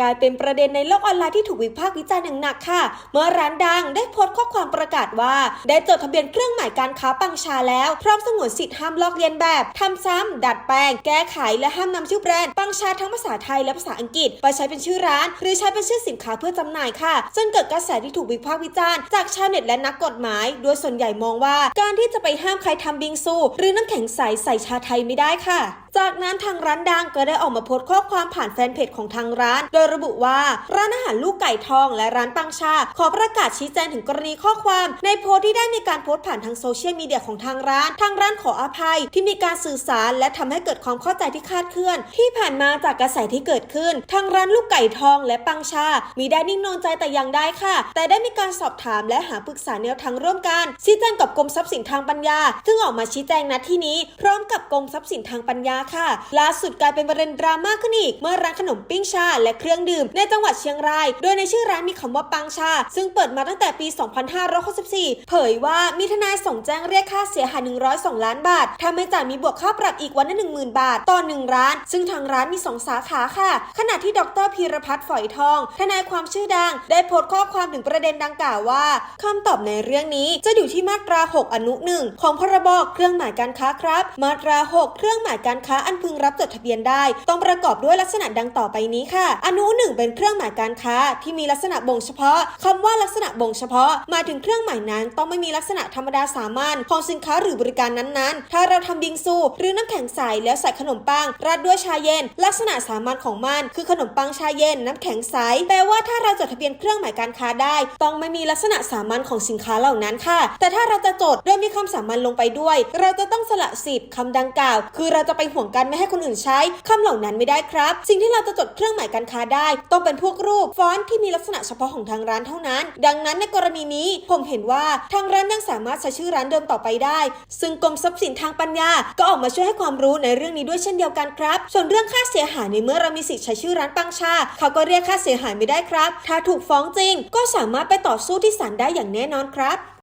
กลายเป็นประเด็นในโลกออนไลน์ที่ถูกวิพากษ์วิจารณ์อย่างหนักค่ะ เมื่อร้านดังได้โพสต์ข้อความประกาศว่า ได้จดทะเบียนเครื่องหมายการค้าปังชาแล้ว พร้อมสงวนสิทธิ์ห้ามลอกเลียนแบบทำซ้ำดัดแปลง แก้ไขและห้ามนำชื่อแบรนด์ปังชาทั้งภาษาไทยและภาษาอังกฤษ ไปใช้เป็นชื่อร้าน หรือใช้เป็นชื่อสินค้าเพื่อจำหน่ายค่ะจนเกิดกระแสที่ถูกวิพากษ์วิจารณ์จากชาวเน็ตและนักกฎหมาย โดยส่วนใหญ่มองว่าการที่จะไปห้ามใครทำบิงซู หรือน้ำแข็งใสใส่ชาไทยไม่ได้ค่ะ จากนั้นทางร้านดังก็ได้ออกมาโพสต์ข้อความผ่านแฟนเพจของทางร้าน โดยระบุว่าร้านอาหารลูกไก่ทองและร้านปังชา ขอประกาศชี้แจงถึงกรณีข้อความในโพสต์ที่ได้มีการโพสต์ผ่านทางโซเชียลมีเดียของทางร้าน ทางร้านขออภัยที่มีการสื่อสารและทำให้เกิดความเข้าใจที่คาดเคลื่อน ที่ผ่านมาจากกระแสที่เกิดขึ้น ทางร้านลูกไก่ทองและปังชา มีได้นิ่งนอนใจแต่ยังได้ค่ะ แต่ได้มีการสอบถามและหาปรึกษาแนวทางร่วมกันชี้แจงกับกรมทรัพย์สินทางปัญญา ซึ่งออกมาชี้แจงณที่นี้ พร้อมกับกรมทรัพย์สินทางปัญญาค่ะล่าสุดกลายเป็นประเด็นดราม่าขึ้นอีกเมื่อร้านขนมปิ้งชาและเครื่องดื่ม ในจังหวัดเชียงราย โดยในชื่อร้านมีคำว่าปังชา ซึ่งเปิดมาตั้งแต่ปี 2564 เผยว่ามีทนายส่งแจ้งเรียกค่าเสียหาย 102 ล้านบาทถ้าไม่จ่ายมีบวกค่าปรับอีกวันละ10,000 บาท ต่อ 1 ร้าน ซึ่งทางร้านมี 2 สาขาค่ะ ขณะที่ดรพีรพัฒน์ฝอยทอง ทนายความชื่อดัง ได้โพสต์ข้อความถึงประเด็นดังกล่าวว่าคำตอบในเรื่องนี้จะอยู่ที่มาตรา 6 อนุ 1 ของพรบเครื่องหมายการค้าครับ มาตรา 6 เครื่องหมายการค้าอันพึงรับจดทะเบียนได้ ต้องประกอบด้วยลักษณะดังต่อไปนี้ค่ะ อนุ1เป็นเครื่องหมายการค้าที่มีลักษณะบ่งเฉพาะคำว่าลักษณะบ่งเฉพาะหมายถึงเครื่องหมายนั้น ต้องไม่มีลักษณะธรรมดาสามัญของสินค้าหรือบริการนั้นๆ ถ้าเราทำบิงซูหรือน้ำแข็งใสแล้วใส่ขนมปัง ราดด้วยชาเย็น ลักษณะสามัญของมัน คือขนมปังชาเย็นน้ำแข็งใสแปลว่าถ้าเราจดทะเบียนเครื่องหมายการค้าได้ ต้องไม่มีลักษณะสามัญของสินค้าเหล่านั้นค่ะ แต่ถ้าเราจะจดโดยมีคำสามัญลงไปด้วย เราจะต้องสละสิทธิ์คำดังกล่าว คือเราจะไปห่วงกันไม่ให้คนอื่นใช้คำเหล่านั้นไม่ได้ครับ สิ่งที่เราจะจดเครื่องหมายการค้าได้ได้ ต้องเป็นพวกรูปฟอนต์ที่มีลักษณะเฉพาะของทางร้านเท่านั้น ดังนั้นในกรณีนี้ผมเห็นว่าทางร้านยังสามารถใช้ชื่อร้านเดิมต่อไปได้ ซึ่งกรมทรัพย์สินทางปัญญา ก็ออกมาช่วยให้ความรู้ในเรื่องนี้ด้วยเช่นเดียวกันครับ ส่วนเรื่องค่าเสียหายในเมื่อเรามีสิทธิ์ใช้ชื่อร้านปังชา เขาก็เรียกค่าเสียหายไม่ได้ครับ ถ้าถูกฟ้องจริง ก็สามารถไปต่อสู้ที่ศาลได้อย่างแน่นอนครับ